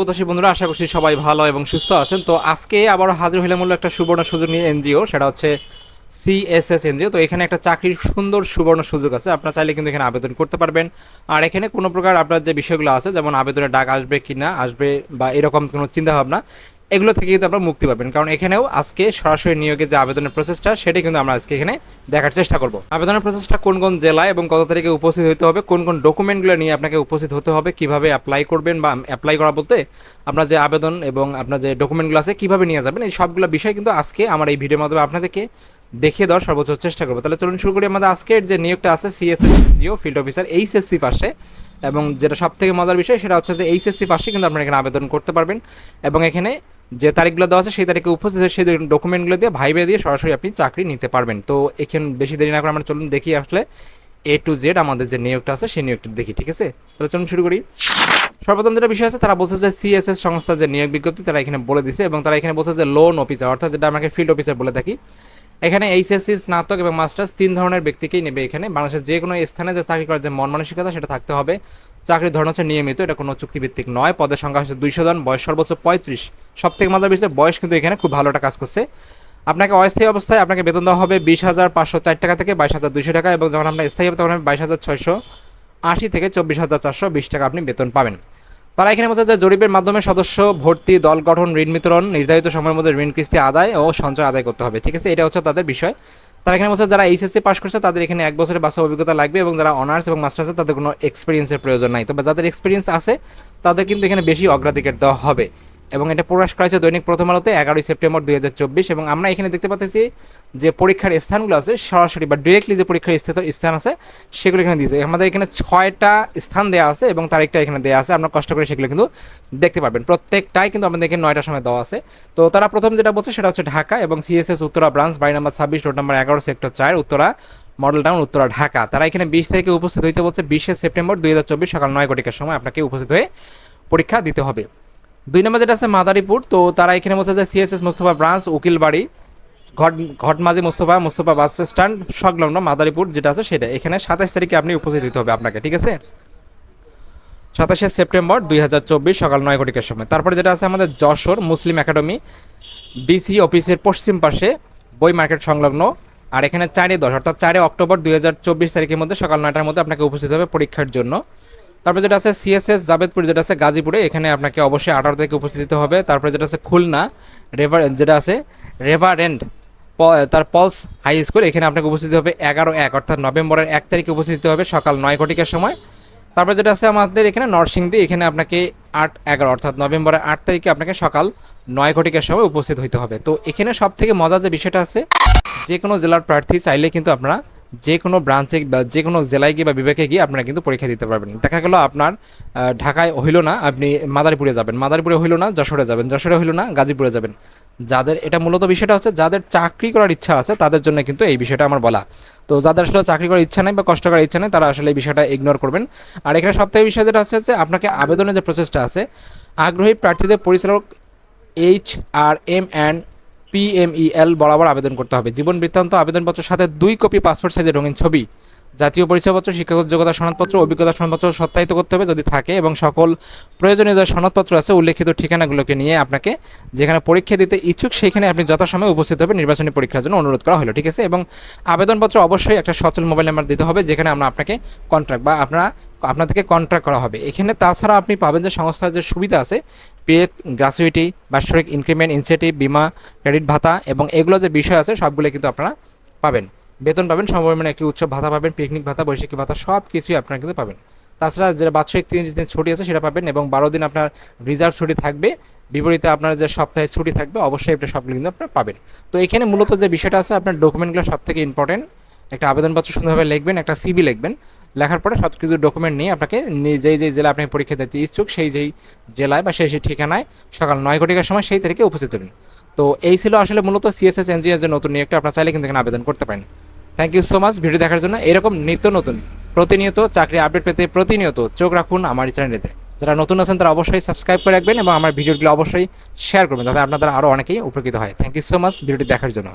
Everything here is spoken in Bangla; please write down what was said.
প্রত্যাশী বন্ধুরা, আশা করছি সবাই ভালো এবং সুস্থ আছেন। তো আজকে আবার হাজির হইলাম একটা সুবর্ণ সুযোগ নিয়ে এনজিও, সেটা হচ্ছে সিএসএস এনজিও তো এখানে একটা চাকরির সুন্দর সুবর্ণ সুযোগ আছে। আপনারা চাইলে কিন্তু এখানে আবেদন করতে পারবেন। আর এখানে কোনো প্রকার আপনার যে বিষয়গুলো আছে, যেমন আবেদনের ডাক আসবে কি না, আসবে বা এরকম কোনো চিন্তাভাবনা, এগুলো থেকে কিন্তু আপনারা মুক্তি পাবেন। কারণ এখানেও আজকে সরাসরি নিয়োগের যে আবেদনের প্রসেসটা সেটাই কিন্তু আমরা আজকে এখানে দেখার চেষ্টা করব। আবেদনের প্রসেসটা কোন কোন জেলায় এবং কত তারিখে উপস্থিত হতে হবে, কোন কোন ডকুমেন্টগুলো নিয়ে আপনাকে উপস্থিত হতে হবে, কীভাবে অ্যাপ্লাই করবেন বা অ্যাপ্লাই করা বলতে আপনার যে আবেদন এবং আপনার যে ডকুমেন্টগুলো আছে, কীভাবে নিয়ে যাবেন, এই সবগুলো বিষয় কিন্তু আজকে আমার এই ভিডিওর মাধ্যমে আপনাদেরকে দেখিয়ে দেওয়ার সর্বোচ্চ চেষ্টা করব। তাহলে চলুন শুরু করি, আমাদের আজকের যে নিয়োগটা আছে CSS Jio field officer HSC পাশে। এবং যেটা সব থেকে মজার বিষয়, সেটা হচ্ছে যে এইচএসসি পাশে কিন্তু আপনারা এখানে আবেদন করতে পারবেন। এবং এখানে যে তারিখগুলো দেওয়া আছে, সেই তারিখে উপস্থিত সেই ডকুমেন্টগুলো দিয়ে ভাইবে দিয়ে সরাসরি আপনি চাকরি নিতে পারবেন। তো এখানে বেশি দেরি না করে আমরা চলুন দেখি আসলে এ টু জেড আমাদের যে নিয়োগটা আছে, সেই নিয়োগটা দেখি, ঠিক আছে? তাহলে চলুন শুরু করি। সর্বপ্রথম যেটা বিষয় আছে, তারা বলছে যে সিএসএস সংস্থা যে নিয়োগ বিজ্ঞপ্তি, তারা এখানে বলে দিছে। এবং তারা এখানে বলছে যে লোন অফিসার অর্থাৎ যেটা আমাকে ফিল্ড অফিসার বলে থাকি এখানে এইচএসসি, স্নাতক এবং মাস্টার্স তিন ধরনের ব্যক্তিকেই নেবে এখানে। বাংলাদেশের যে কোনো স্থানে যে চাকরি করার যে মন মানসিকতা, সেটা থাকতে হবে। চাকরির ধরন হচ্ছে নিয়মিত, এটা কোনো চুক্তিভিত্তিক নয়। পদের সংখ্যা হচ্ছে দুইশো জন, বয়স সর্বোচ্চ পঁয়ত্রিশ। সব থেকে মজার বিষয়ে, বয়স কিন্তু এখানে খুব ভালো একটা কাজ করছে। আপনাকে অস্থায়ী অবস্থায় আপনাকে বেতন দেওয়া হবে বিশ হাজার পাঁচশো চার টাকা থেকে বাইশ হাজার দুশো টাকা এবং যখন আপনার স্থায়ী হবে, তখন বাইশ হাজার ছয়শো আশি থেকে চব্বিশ হাজার চারশো বিশ টাকা আপনি বেতন পাবেন। তারা এখানে বলছে যে জরিপের মাধ্যমে সদস্য ভর্তি দল গঠন, ঋণ বিতরণ, নির্ধারিত সময়ের মধ্যে ঋণ কিস্তি আদায় ও সঞ্চয় আদায় করতে হবে। ঠিক আছে? এটা হচ্ছে তাদের বিষয়। তারা এখানে বলছে যারা এইচএসসি পাস করছে, তাদের এখানে এক বছরের বাস্তব অভিজ্ঞতা লাগবে এবং যারা অনার্স এবং মাস্টার্সে তাদের কোনো এক্সপিরিয়েন্সের প্রয়োজন নাই। তবে যাদের এক্সপিরিয়েন্স আছে, তাদের কিন্তু এখানে বেশি অগ্রাধিকার দেওয়া হবে। এবং এটা প্রকাশ করা হয়েছে দৈনিক প্রথম আলোতে এগারোই সেপ্টেম্বর দুই হাজার চব্বিশ। এবং আমরা এখানে দেখতে পাচ্ছি যে পরীক্ষার স্থানগুলো আছে, সরাসরি বা ডিরেক্টলি যে পরীক্ষার স্থিত স্থান আছে, সেগুলো এখানে দিয়েছে। আমাদের এখানে ছয়টা স্থান দেওয়া আছে এবং তারিখটা এখানে দেওয়া আছে। আপনার কষ্ট করে সেগুলো কিন্তু দেখতে পারবেন। প্রত্যেকটাই কিন্তু আমাদের এখানে নয়টার সময় দেওয়া আছে। তো তারা প্রথম যেটা বলছে সেটা হচ্ছে ঢাকা এবং সিএসএস উত্তরা ব্রাঞ্চ বাড়ি নাম্বার ছাব্বিশ রোড নাম্বার এগারো সেক্টর চার, উত্তরা মডেল টাউন উত্তরা, ঢাকা। তারা এখানে বিশ থেকে উপস্থিত হইতে বলছে, বিশে সেপ্টেম্বর দুই হাজার চব্বিশ সকাল নয় ঘটিকার সময় আপনাকে উপস্থিত হয়ে পরীক্ষা দিতে হবে। দুই নম্বর যেটা আছে মাদারীপুর, তো তারা এখানে বলছে যে সিএসএস মোস্তফা ব্রাঞ্চ, উকিলবাড়ি, ঘট ঘটমাজি মোস্তফা মোস্তফা বাস স্ট্যান্ড, সংলগ্ন মাদারীপুর যেটা আছে সেটা। এখানে সাতাশ তারিখে আপনি উপস্থিত দিতে হবে আপনাকে, ঠিক আছে? সাতাশে সেপ্টেম্বর দুই হাজার চব্বিশ সকাল নয় ঘটিকার সময়। তারপরে যেটা আছে আমাদের যশোর মুসলিম একাডেমি, ডিসি অফিসের পশ্চিম পাশে বই মার্কেট সংলগ্ন, আর এখানে চারে দশ, অর্থাৎ চারে অক্টোবর দুই হাজার চব্বিশ তারিখের মধ্যে সকাল নয়টার মধ্যে আপনাকে উপস্থিত হবে পরীক্ষার জন্য। তারপরে যেটা আছে সিএসএস জাবেদপুর, যেটা আছে গাজীপুরে, এখানে আপনাকে অবশ্যই আঠারো তারিখে উপস্থিত হতে হবে। তারপরে যেটা আছে খুলনা, রেভার যেটা আছে রেভারেন্ড তার পলস হাই স্কুল, এখানে আপনাকে উপস্থিত হবে এগারো এক, অর্থাৎ নভেম্বরের এক তারিখে উপস্থিত হবে সকাল নয় ঘটিকার সময়। তারপরে যেটা আছে আমাদের এখানে নরসিংদী, এখানে আপনাকে আট এগারো, অর্থাৎ নভেম্বরের আট তারিখে আপনাকে সকাল নয় ঘটিকার সময় উপস্থিত হইতে হবে। তো এখানে সব থেকে মজার যে বিষয়টা আছে যে কোনো জেলার প্রার্থী চাইলে কিন্তু আপনারা যে কোনো ব্রাঞ্চে বা যে কোনো জেলায় গিয়ে বা বিভাগে গিয়ে আপনারা কিন্তু পরীক্ষা দিতে পারবেন। দেখা গেল আপনার ঢাকায় হইল না, আপনি মাদারীপুরে যাবেন। মাদারীপুরে হইল না, যশোরে যাবেন। যশোরে হইল না, গাজীপুরে যাবেন। যাদের, এটা মূলত বিষয়টা হচ্ছে যাদের চাকরি করার ইচ্ছা আছে, তাদের জন্য কিন্তু এই বিষয়টা আমার বলা। তো যাদের আসলে চাকরি করার ইচ্ছা নেই বা কষ্ট করার ইচ্ছা নেই, তারা আসলে এই বিষয়টা ইগনোর করবেন। আর এখানে সবথেকে বিষয় যেটা হচ্ছে যে আপনাকে আবেদনের যে প্রসেসটা আছে, আগ্রহী প্রার্থীদের পরিচালক H R M and PMEL বরাবর আবেদন করতে হবে। জীবন বৃত্তান্ত, আবেদনপত্রের সাথে দুই কপি পাসপোর্ট সাইজের রঙিন ছবি। জাতীয় পরিচয়পত্র, শিক্ষাগত যোগ্যতা সনদপত্র, অভিজ্ঞতা সনদপত্র সত্যায়িত করতে হবে যদি থাকে এবং সকল প্রয়োজনীয় যে সনদপত্র আছে, উল্লেখিত ঠিকানাগুলোকে নিয়ে আপনাকে যেখানে পরীক্ষা দিতে ইচ্ছুক সেখানে আপনি যথাসময়ে উপস্থিত হবে নির্বাচনী পরীক্ষার জন্য অনুরোধ করা হলো, ঠিক আছে? এবং আবেদনপত্র অবশ্যই একটা সচল মোবাইল নাম্বার দিতে হবে, যেখানে আমরা আপনাকে কন্ট্রাক্ট বা আপনারা থেকে কন্ট্রাক্ট করা হবে। এখানে তাছাড়া আপনি পাবেন যে সংস্থার যে সুবিধা আছে পে গ্রাচুইটি বাৎসরিক ইনক্রিমেন্ট ইনসেটিভ বিমা ক্রেডিট ভাতা এবং এগুলো যে বিষয় আছে, সবগুলো কিন্তু আপনারা পাবেন। বেতন পাবেন সমপরিমাণে একটি উৎসব, ভাতা পাবেন পিকনিক ভাতা, বৈশাখী ভাতা সব কিছুই আপনারা কিন্তু পাবেন। তাছাড়া যেটা বাৎসরিক তিন দিন ছুটি আছে সেটা পাবেন এবং বারো দিন আপনার রিজার্ভ ছুটি থাকবে। বিপরীতে আপনার যে সপ্তাহে ছুটি থাকবে, অবশ্যই এটা সবগুলো কিন্তু আপনারা পাবেন। তো এখানে মূলত যে বিষয়টা আছে, আপনার ডকুমেন্টগুলো সব থেকে ইম্পর্টেন্ট একটা আবেদনপত্র সুন্দরভাবে লিখবেন, একটা সিবি লিখবেন। লেখার পরে সব কিছু ডকুমেন্ট নিয়ে আপনাকে যেই যেই জেলা আপনি পরীক্ষা দিতে ইচ্ছুক, সেই যেই জেলায় বা সেই সেই ঠিকানায় সকাল নয় ঘটিকার সময় সেই তারিখে উপস্থিত হবেন। তো এই ছিল আসলে মূলত সিএসএস এনজিও যে নতুন নিয়োগটা। আপনার চাইলে কিন্তু এখানে আবেদন করতে পারেন। Thank you so much video দেখার জন্য এরকম নিত্য নতুন, প্রতিনিয়ত চাকরি আপডেট পেতে প্রতিনিয়ত চোখ রাখুন আমার চ্যানেলেতে যারা নতুন আছেন তারা অবশ্যই সাবস্ক্রাইব করে রাখবেন এবং আমার ভিডিওগুলো অবশ্যই শেয়ার করবেন, যাতে আপনাদের আরও অনেকেই উপকৃত হয়। থ্যাংক ইউ সো মাচ ভিডিওটি দেখার জন্য।